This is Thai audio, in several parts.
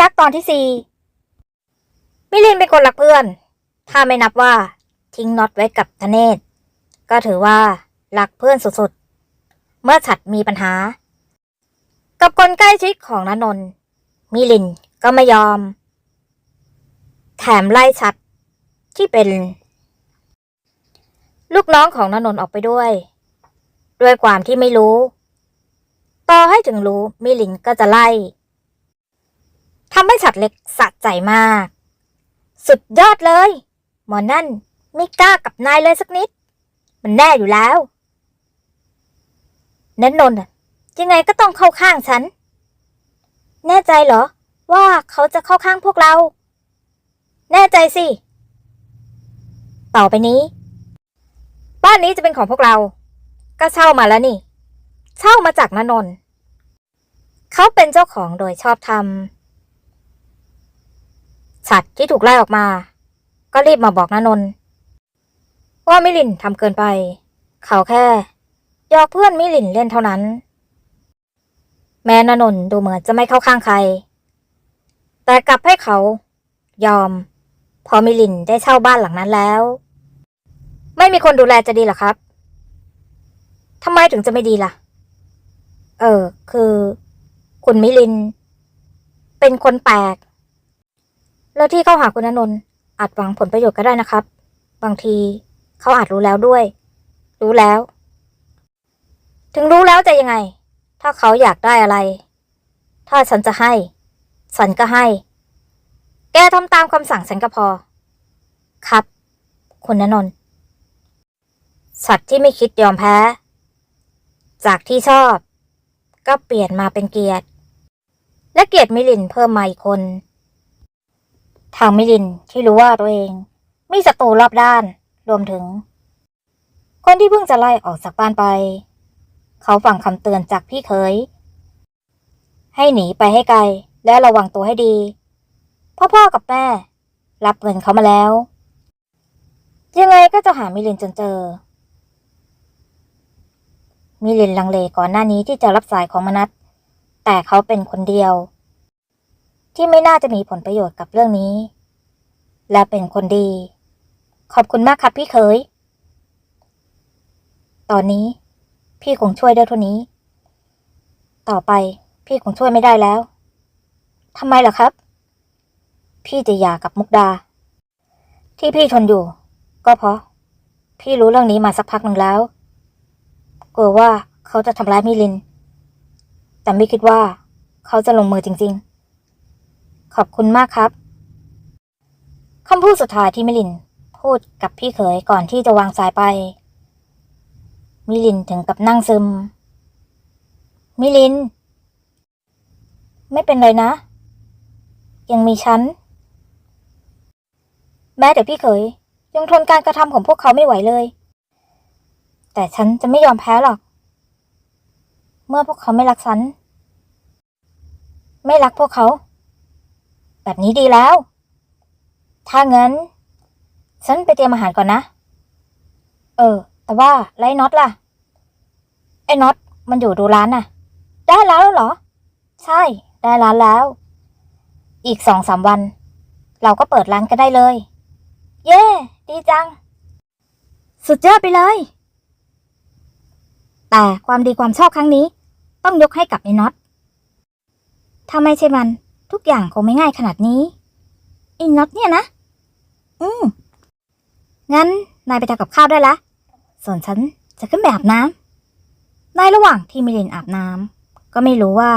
รักตอนที่สี่มิลินเป็นคนรักเพื่อน ถ้าไม่นับว่าทิ้งน็อตไว้กับธเนศก็ถือว่ารักเพื่อนสุดๆ เมื่อฉัดมีปัญหา กับคนใกล้ชิดของนนนท์มิลินก็ไม่ยอม แถมไล่ชัดที่เป็น ลูกน้องของนนนท์ออกไปด้วย ด้วยความที่ไม่รู้ ต่อให้ถึงรู้มิลินก็จะไล่ ทำให้ฉัดเล็กสะใจมาก สุดยอดเลย หมอนั่นไม่กล้ากับนายเลยสักนิด มันแน่อยู่แล้วนันนนท์ยังไงก็ต้องเข้าข้างฉัน แน่ใจเหรอ ว่าเขาจะเข้าข้างพวกเรา แน่ใจสิ ต่อไปนี้ บ้านนี้จะเป็นของพวกเรา ก็เช่ามาแล้วนี่ เช่ามาจากนนนท์เขาเป็นเจ้าของโดยชอบธรรม ฉัดที่ถูกไล่ออกมา ก็รีบมาบอกนนนท์ว่ามิลินทำเกินไป เขาแค่ยอกเพื่อนมิลินเล่นเท่านั้น แม้นนนท์ดูเหมือนจะไม่เข้าข้างใคร แต่กลับให้เขา ยอม พอมิลินได้เช่าบ้านหลังนั้นแล้ว ไม่มีคนดูแลจะดีหรอครับทำไมถึงจะไม่ดีล่ะ เออ คือ คุณมิลิน เป็นคนแปลก แล้วที่เข้าหาคุณอนนท์อาจหวังผลประโยชน์ก็ได้นะครับ บางทีเขาอาจรู้แล้วด้วย รู้แล้ว ถึงรู้แล้วจะยังไง ถ้าเขาอยากได้อะไร ถ้าฉันจะให้ ฉันก็ให้ แกทำตามคำสั่งฉันก็พอ ครับ คุณนนท์สัตว์ที่ไม่คิดยอมแพ้ จากที่ชอบ ก็เปลี่ยนมาเป็นเกียรติ และเกียรติมิลินเพิ่มมาอีกคน ทางมิลินที่รู้ว่าตัวเอง มีศัตรูรอบด้าน รวมถึง คนที่เพิ่งจะไล่ออกจากบ้านไป เขาฟังคำเตือนจากพี่เคย ให้หนีไปให้ไกลและระวังตัวให้ดี พ่อพ่อกับแม่ รับเงินเขามาแล้ว ยังไงก็จะหามิลินจนเจอ มิลินลังเลก่อนหน้านี้ที่จะรับสายของมนัสแต่เขาเป็นคนเดียว ที่ไม่น่าจะมีผลประโยชน์กับเรื่องนี้ และเป็นคนดี ขอบคุณมากครับพี่เคย ตอนนี้ พี่คงช่วยได้เท่านี้ ต่อไปพี่คงช่วยไม่ได้แล้วทำไมล่ะครับ พี่จะหย่ากับมุกดา ที่พี่ทนอยู่ ก็เพราะ พี่รู้เรื่องนี้มาสักพักหนึ่งแล้ว กลัวว่าเขาจะทำร้ายมิลิน แต่ไม่คิดว่าเขาจะลงมือจริง ๆ ขอบคุณมากครับคำพูดสุดท้ายที่มิลิน พูดกับพี่เขยก่อนที่จะวางสายไป มิลินถึงกับนั่งซึม มิลิน ไม่เป็นไรนะ ยังมีฉัน แม้แต่พี่เขยยังทนการกระทำของพวกเขาไม่ไหวเลย แต่ฉันจะไม่ยอมแพ้หรอก เมื่อพวกเขาไม่รักฉัน ไม่รักพวกเขา แบบนี้ดีแล้ว ถ้างั้น ฉันไปเตรียมอาหารก่อนนะ เออ แต่ว่าไล่น็อตล่ะ ไอ้น็อตมันอยู่ดูร้านน่ะ ได้แล้วเหรอ ใช่ ได้ร้านแล้ว อีกสองสามวัน เราก็เปิดร้านกันได้เลย เย้ ดีจัง สุดยอดไปเลย แต่ความดีความชอบครั้งนี้ ต้องยกให้กับไอ้น็อตถ้าไม่ใช่มัน ทุกอย่างคงไม่ง่ายขนาดนี้ไอ้น็อตเนี่ยนะ อืม งั้น นายไปทำกับข้าวได้ละ ส่วนฉันจะขึ้นไปอาบน้ำในระหว่างที่มิลินอาบน้ำก็ไม่รู้ว่า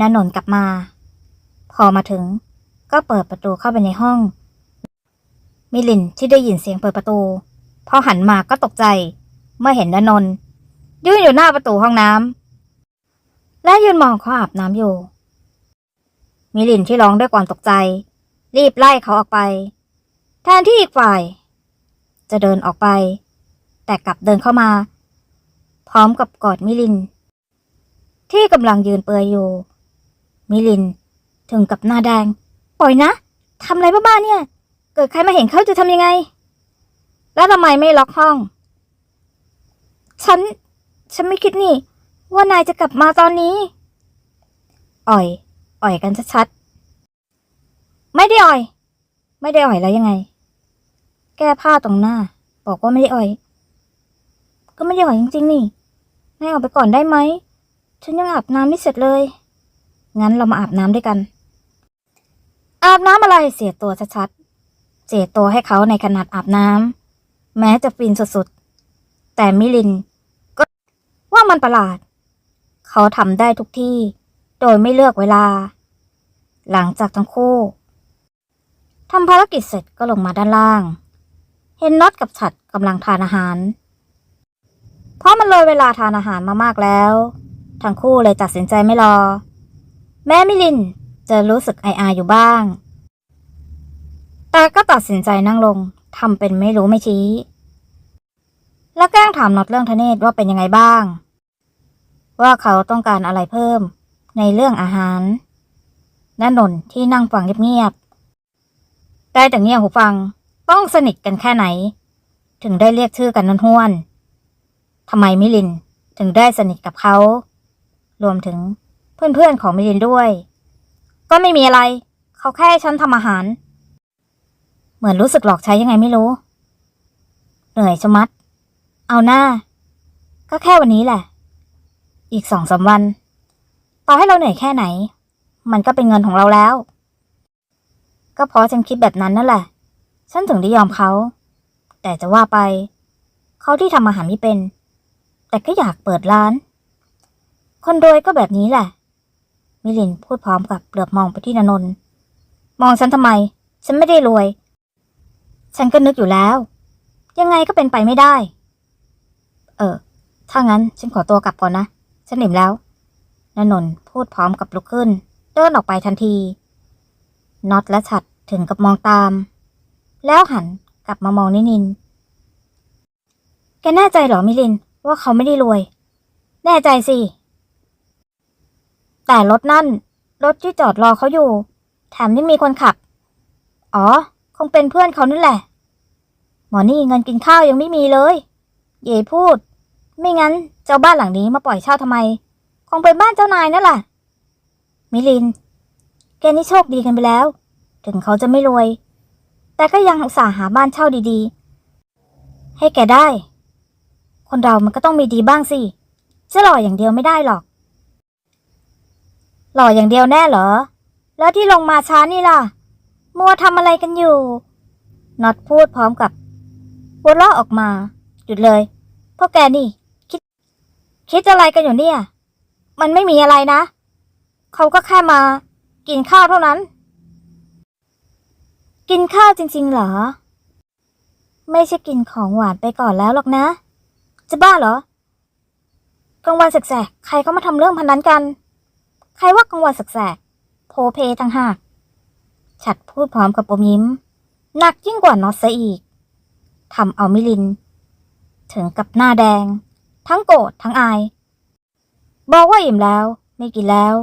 นานนท์กลับมา พอมาถึง ก็เปิดประตูเข้าไปในห้อง มิลินที่ได้ยินเสียงเปิดประตู พอหันมาก็ตกใจ เมื่อเห็นนนนท์ยืนอยู่หน้าประตูห้องน้ำและยืนมองเขาอาบน้ำอยู่ มิลินที่ร้องด้วยความตกใจ รีบไล่เขาออกไปแทนที่อีกฝ่าย จะเดินออกไป แต่กลับเดินเข้ามา พร้อมกับกอดมิลิน ที่กำลังยืนเปลือยอยู่ มิลินถึงกับหน้าแดง ปล่อยนะทำอะไรบ้าๆเนี่ย เกิดใครมาเห็นเขาจะทำยังไง แล้วทำไมไม่ล็อกห้อง ฉัน ฉันไม่คิดนี่ ว่านายจะกลับมาตอนนี้ อ่อย อ่อยกันชัดๆ ไม่ได้อ่อย ไม่ได้อ่อยแล้วยังไง แก้ผ้าตรงหน้า บอกว่าไม่ได้อ่อย ก็ไม่ได้อ่อยจริงๆนี่นายออกไปก่อนได้ไหม ฉันยังอาบน้ำไม่เสร็จเลย งั้นเรามาอาบน้ำด้วยกัน อาบน้ำอะไรเสียตัวชัดๆเสียตัวให้เขาในขนาดอาบน้ำแม้จะฟินสุดๆ แต่มิลินก็ว่ามันประหลาด เขาทำได้ทุกที่ โดยไม่เลือกเวลา หลังจากทั้งคู่ทำภารกิจเสร็จก็ลงมาด้านล่าง เห็นน็อตกับฉัดกำลังทานอาหาร เพราะมันเลยเวลาทานอาหารมามากแล้ว ทั้งคู่เลยตัดสินใจไม่รอ แม้มิลินจะรู้สึกไออาอยู่บ้าง แต่ก็ตัดสินใจนั่งลงทำเป็นไม่รู้ไม่ชี้ แล้วแกล้งถามน็อตเรื่องทเนศว่าเป็นยังไงบ้าง ว่าเขาต้องการอะไรเพิ่ม ในเรื่องอาหารและนนที่นั่งฟังเงียบๆ ได้แต่เงียบหูฟังต้องสนิทกันแค่ไหน ถึงได้เรียกชื่อกันนนห้วนทำไมมิลินถึงได้สนิทกับเขา รวมถึงเพื่อนๆของมิลินด้วย ก็ไม่มีอะไร เขาแค่ให้ฉันทำอาหาร เหมือนรู้สึกหลอกใช้ยังไงไม่รู้ เหนื่อยชะมัด เอาหน้า ก็แค่วันนี้แหละ อีกสองสามวัน ต่อให้เราเหนื่อยแค่ไหน มันก็เป็นเงินของเราแล้ว ก็เพราะฉันคิดแบบนั้นนั่นแหละ ฉันถึงได้ยอมเขา แต่จะว่าไป เขาที่ทำอาหารไม่เป็น แต่ก็อยากเปิดร้าน คนรวยก็แบบนี้แหละ มิลินพูดพร้อมกับเหลือบมองไปที่นนนท์มองฉันทำไม ฉันไม่ได้รวย ฉันก็นึกอยู่แล้ว ยังไงก็เป็นไปไม่ได้ เออ ถ้างั้นฉันขอตัวกลับก่อนนะ ฉันหนิมแล้ว นนนท์พูดพร้อมกับลุกขึ้น เดินออกไปทันที น็อตและฉัดถึงกับมองตาม แล้วหันกลับมามองนินิน แกแน่ใจหรอมิลินว่าเขาไม่ได้รวย แน่ใจสิ แต่รถนั่น รถที่จอดรอเขาอยู่ แถมยังมีคนขับ อ๋อ คงเป็นเพื่อนเขานั่นแหละ หมอนี่เงินกินข้าวยังไม่มีเลย เย่พูด ไม่งั้นเจ้าบ้านหลังนี้มาปล่อยเช่าทำไม คงเป็นบ้านเจ้านายนั่นแหละมิลิน แกนี่โชคดีกันไปแล้ว ถึงเขาจะไม่รวย แต่ก็ยังอุตส่าห์หาบ้านเช่าดีๆ ให้แกได้ คนเรามันก็ต้องมีดีบ้างสิจะหล่ออย่างเดียวไม่ได้หรอก หล่ออย่างเดียวแน่เหรอ แล้วที่ลงมาช้านี่ล่ะ มัวทำอะไรกันอยู่น็อตพูดพร้อมกับหัวเราะออกมา หยุดเลยพวกแกนี่ คิด คิดอะไรกันอยู่เนี่ย มันไม่มีอะไรนะ เขาก็แค่มากินข้าวเท่านั้น กินข้าวจริงๆเหรอ ไม่ใช่กินของหวานไปก่อนแล้วหรอกนะ จะบ้าเหรอกลางวันแสกๆใครก็มาทำเรื่องพันนั้นกัน ใครว่ากลางวันแสกๆโพเพต่างหากฉัดพูดพร้อมกับอมยิ้ม หนักยิ่งกว่านอตซะอีกทำเอามิลิน ถึงกับหน้าแดง ทั้งโกรธทั้งอาย บอกว่าอิ่มแล้ว ไม่กินแล้ว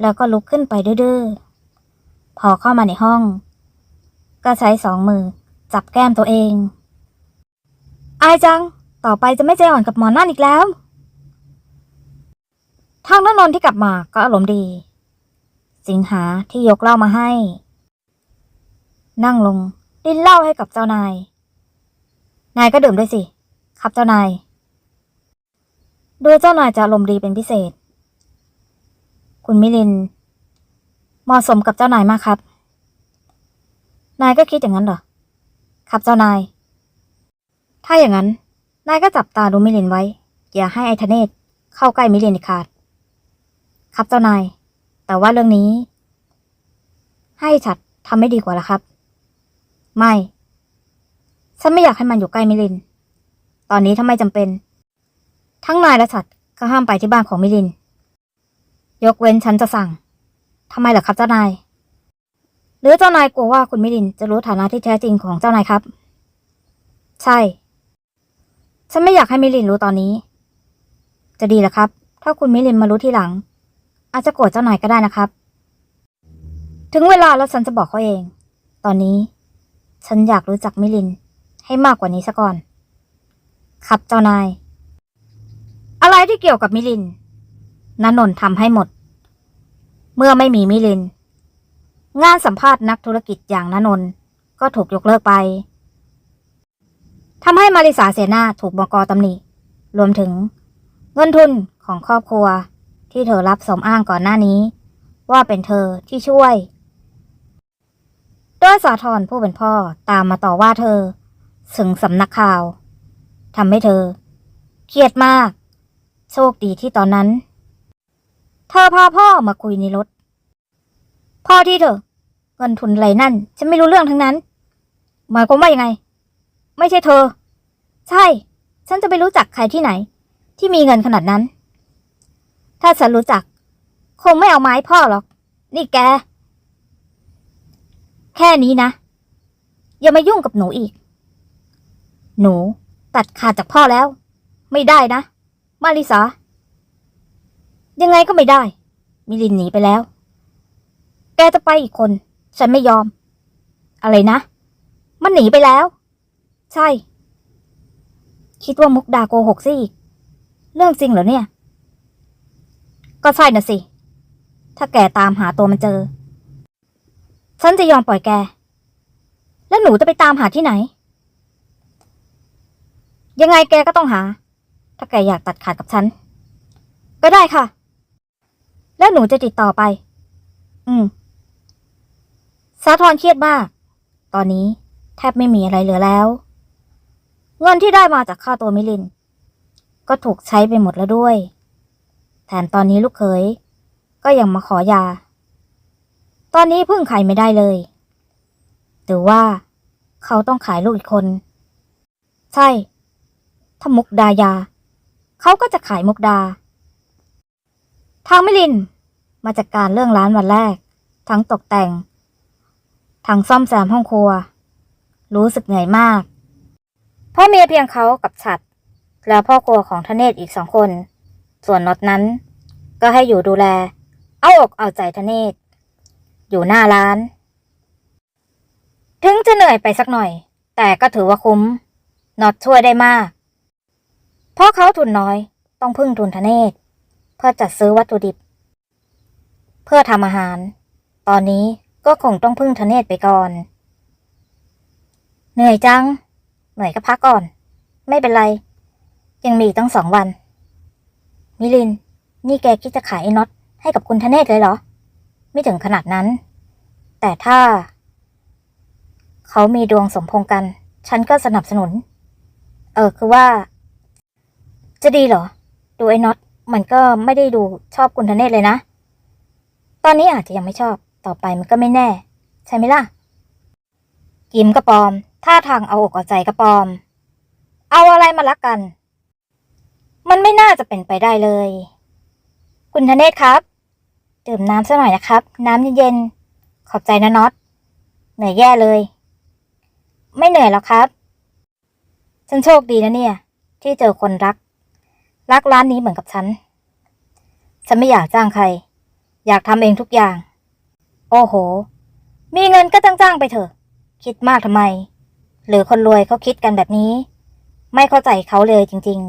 แล้วก็ลุกขึ้นไปดื้อๆพอเข้ามาในห้อง ก็ใช้สองมือ จับแก้มตัวเอง อายจัง ต่อไปจะไม่ใจอ่อนกับหมอนั่นอีกแล้ว ทางนนนท์ที่กลับมาก็อารมณ์ดี สิงหาที่ยกเหล้ามาให้ นั่งลงดิ้นเหล้าให้กับเจ้านาย นายก็ดื่มด้วยสิ ครับเจ้านาย ดูเจ้านายจะอารมณ์ดีเป็นพิเศษ คุณมิลิน เหมาะสมกับเจ้านายมากครับ นายก็คิดอย่างนั้นเหรอ ครับเจ้านาย ถ้าอย่างนั้น นายก็จับตาดูมิลินไว้ อย่าให้ไอทเนศเข้าใกล้มิลินอีกขาด ครับเจ้านาย แต่ว่าเรื่องนี้ ให้ฉัดทำไม่ดีกว่าละครับ ไม่ ฉันไม่อยากให้มันอยู่ใกล้มิลิน ตอนนี้ถ้าไม่จำเป็น ทั้งนายและฉัดก็ห้ามไปที่บ้านของมิลิน ยกเว้นฉันจะสั่ง ทำไมล่ะครับเจ้านาย หรือเจ้านายกลัวว่าคุณมิลินจะรู้ฐานะที่แท้จริงของเจ้านายครับ ใช่ ฉันไม่อยากให้มิลินรู้ตอนนี้ จะดีหรอครับ ถ้าคุณมิลินมารู้ทีหลัง อาจจะโกรธเจ้านายก็ได้นะครับ ถึงเวลาแล้วฉันจะบอกเขาเอง ตอนนี้ ฉันอยากรู้จักมิลินให้มากกว่านี้ซะก่อน ครับเจ้านาย อะไรที่เกี่ยวกับมิลินนันนนท์ทำให้หมด เมื่อไม่มีมิลิน งานสัมภาษณ์นักธุรกิจอย่างนนนท์ก็ถูกยกเลิกไปทำให้มาริสาเสนาถูกบกตำหนิ รวมถึง เงินทุนของครอบครัวที่เธอรับสมอ้างก่อนหน้านี้ ว่าเป็นเธอที่ช่วยโดยสาธรผู้เป็นพ่อตามมาต่อว่าเธอถึงสำนักข่าวทำให้เธอเครียดมาก โชคดีที่ตอนนั้น เธอพาพ่อมาคุยในรถ พ่อที่เธอเงินทุนอะไรนั่น ฉันไม่รู้เรื่องทั้งนั้น หมายความว่ายังไง ไม่ใช่เธอ ใช่ ฉันจะไปรู้จักใครที่ไหน ที่มีเงินขนาดนั้น ถ้าฉันรู้จัก คงไม่เอาไม้พ่อหรอก นี่แก แค่นี้นะ อย่ามายุ่งกับหนูอีก หนูตัดขาดจากพ่อแล้ว ไม่ได้นะ มาริสา ยังไงก็ไม่ได้ มิลินหนีไปแล้ว แกจะไปอีกคน ฉันไม่ยอม อะไรนะ มันหนีไปแล้ว ใช่ คิดว่ามุกดาโกหกสิอีก เรื่องจริงเหรอเนี่ย ก็ใช่น่ะสิ ถ้าแกตามหาตัวมันเจอ ฉันจะยอมปล่อยแก แล้วหนูจะไปตามหาที่ไหน ยังไงแกก็ต้องหา ถ้าแกอยากตัดขาดกับฉัน ก็ได้ค่ะ แล้วหนูจะติดต่อไป อืมสาธรเครียดมาก ตอนนี้แทบไม่มีอะไรเหลือแล้ว เงินที่ได้มาจากค่าตัวมิลิน ก็ถูกใช้ไปหมดแล้วด้วย แถมตอนนี้ลูกเขย ก็ยังมาขอยา ตอนนี้พึ่งใครไม่ได้เลย หรือว่าเขาต้องขายลูกอีกคน ใช่ ถ้ามุกดายา เขาก็จะขายมุกดา ทางมิลิน มาจัดการเรื่องร้านวันแรก ทั้งตกแต่ง ทั้งซ่อมแซมห้องครัว รู้สึกเหนื่อยมาก เพราะมีเพียงเขากับฉัด แล้วพ่อครัวของทเนศอีกสองคน ส่วนน็อตนั้น ก็ให้อยู่ดูแล เอาอกเอาใจทเนศอยู่หน้าร้าน ถึงจะเหนื่อยไปสักหน่อย แต่ก็ถือว่าคุ้มน็อตช่วยได้มาก เพราะเขาทุนน้อย ต้องพึ่งทุนทเนศเพื่อจัดซื้อวัตถุดิบ เพื่อทำอาหาร ตอนนี้ก็คงต้องพึ่งทเนศไปก่อน เหนื่อยจัง เหนื่อยก็พักก่อน ไม่เป็นไร ยังมีตั้งสองวัน มิลิน นี่แกคิดจะขายไอ้น็อตให้กับคุณทเนศเลยเหรอ ไม่ถึงขนาดนั้น แต่ถ้า เขามีดวงสมพงษ์กัน ฉันก็สนับสนุน เออคือว่า จะดีเหรอ ดูไอ้น็อตมันก็ไม่ได้ดูชอบคุณทเนศเลยนะ ตอนนี้อาจจะยังไม่ชอบ ต่อไปมันก็ไม่แน่ ใช่ไหมล่ะ ยิ้มกระปอม ท่าทางเอาอกเอาใจกระปอม เอาอะไรมารักกัน มันไม่น่าจะเป็นไปได้เลย คุณธเนศครับ ดื่มน้ำสักหน่อยนะครับ น้ำเย็นๆ ขอบใจนะน็อต เหนื่อยแย่เลย ไม่เหนื่อยหรอกครับ ฉันโชคดีนะเนี่ย ที่เจอคนรัก รักร้านนี้เหมือนกับฉัน ฉันไม่อยากจ้างใคร อยากทำเองทุกอย่าง โอ้โห มีเงินก็จ้างๆไปเถอะ คิดมากทำไม หรือคนรวยเขาคิดกันแบบนี้ ไม่เข้าใจเขาเลยจริง